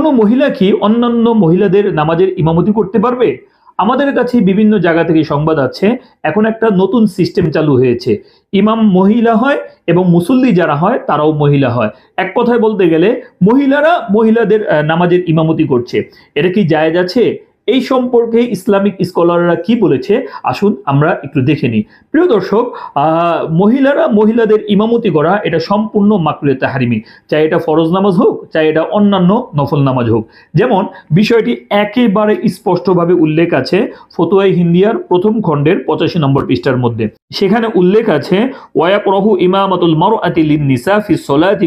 কোনো মহিলা কি অন্যান্য মহিলাদের নামাজের ইমামতি করতে পারবে? আমাদের কাছে বিভিন্ন জায়গা থেকে সংবাদ আছে, এখন একটা নতুন সিস্টেম চালু হয়েছে। ইমাম মহিলা হয় এবং মুসল্লি যারা হয়, তারাও মহিলা হয়। এক কথায় বলতে গেলে মহিলারা মহিলাদের নামাজের ইমামতি করছে। এটা কি জায়েজ আছে? এই সম্পর্কে ইসলামিক স্কলাররা কি বলেছে? আসুন আমরা একটু দেখে নিই। প্রিয় দর্শক মহিলারা মহিলাদের ইমামতি করা এটা সম্পূর্ণ মাকরুয়ে তাহারিমি। চাই এটা ফরজ নামাজ হোক, চাই এটা অন্যান্য নফল নামাজ হোক। যেমন, বিষয়টি একেবারে স্পষ্টভাবে উল্লেখ আছে ফতুয়াই হিন্দিয়ার প্রথম খণ্ডের পঁচাশি নম্বর পৃষ্ঠার মধ্যে। সেখানে উল্লেখ আছে ওয়াকরহু ইমামাতুল মারআতি লিন-নিসা ফি সলাতি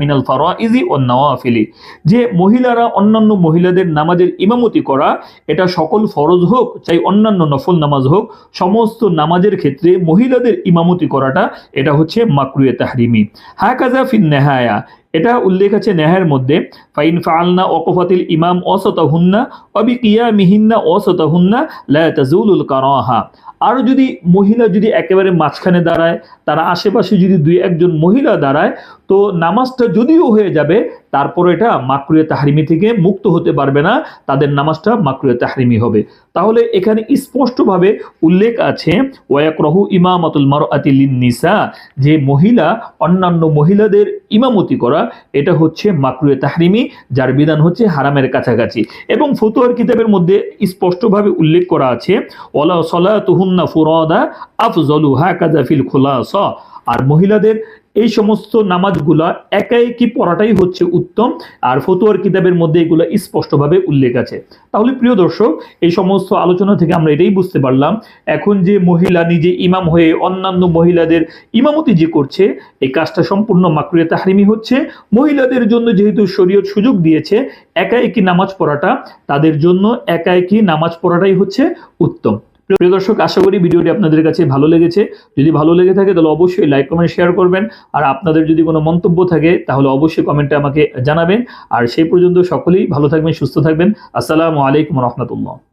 মিনাল ফারাইজি ওয়ান নওয়াফিলি যে মহিলারা অন্যান্য মহিলাদের নামাজের ইমামতি করা এটা সকল ফরজ হোক, চাই অন্যান্য নফল নামাজ হোক, সমস্ত নামাজের ক্ষেত্রে মহিলাদের ইমামতি করাটা, এটা হচ্ছে মাকরুয়ে তাহরিমি। হাকাজা ফিন নেহায়া এটা উল্লেখ আছে নেহার মধ্যে, ফাইন ফালনা ওকফাতিল ইমাম অসতহুন্না অবি কিয়া মিহিন্না অসতহুন্না লা তাজুলুল কারাহা। আর যদি মহিলা যদি একেবারে মাঝখানে দাঁড়ায়, তারা আশেপাশে যদি দুই একজন মহিলা দাঁড়ায়, তো নামাজটা যদিও হয়ে যাবে তারপর এটা মাকরুয়ে তাহরিমি থেকে মুক্ত হতে পারবে না, তাদের নামাজটা মাকরুয়ে তাহরিমি হবে। তাহলে এখানে স্পষ্টভাবে উল্লেখ আছে, ওয়াকরহু ইমামাতুল মারআতি লিন-নিসা যে মহিলা, অন্যান্য মহিলাদের ইমামতি করা এটা হচ্ছে মাকরুয়ে তাহরিমি, যার বিধান হচ্ছে হারামের কাছাকাছি। এবং ফতুয়ার কিতাবের মধ্যে স্পষ্টভাবে উল্লেখ করা আছে ওলা সলা তুহুন্না ফুরদা আফজলু হাকাযা ফিল খুলাসা। আর মহিলাদের এই সমস্ত নামাজগুলা একাই কি পড়াটাই হচ্ছে উত্তম? আর ফতুয়ার কিতাবের মধ্যে এগুলো স্পষ্টভাবে উল্লেখ আছে। তাহলে প্রিয় দর্শক, এই সমস্ত আলোচনা থেকে আমরা এটাই বুঝতে পারলাম, এখন যে মহিলা নিজে ইমাম হয়ে অন্যান্য মহিলাদের ইমামতি যে করছে, এই কাজটা সম্পূর্ণ মাকরুয়ে তাহরিমি হচ্ছে। মহিলাদের জন্য যেহেতু শরীয়ত সুযোগ দিয়েছে একা একই নামাজ পড়াটা, তাদের জন্য একা একই নামাজ পড়াটাই হচ্ছে উত্তম। প্রিয় দর্শক, আশা করি ভিডিওটি আপনাদের কাছে ভালো লেগেছে। যদি ভালো লেগে থাকে, তাহলে অবশ্যই লাইক কমেন্ট শেয়ার করবেন। আর আপনাদের যদি কোনো মন্তব্য থাকে, তাহলে অবশ্যই কমেন্টে আমাকে জানাবেন। আর সেই পর্যন্ত সকলেই ভালো থাকবেন, সুস্থ থাকবেন। আসসালামু আলাইকুম রহমতুল্লাহ।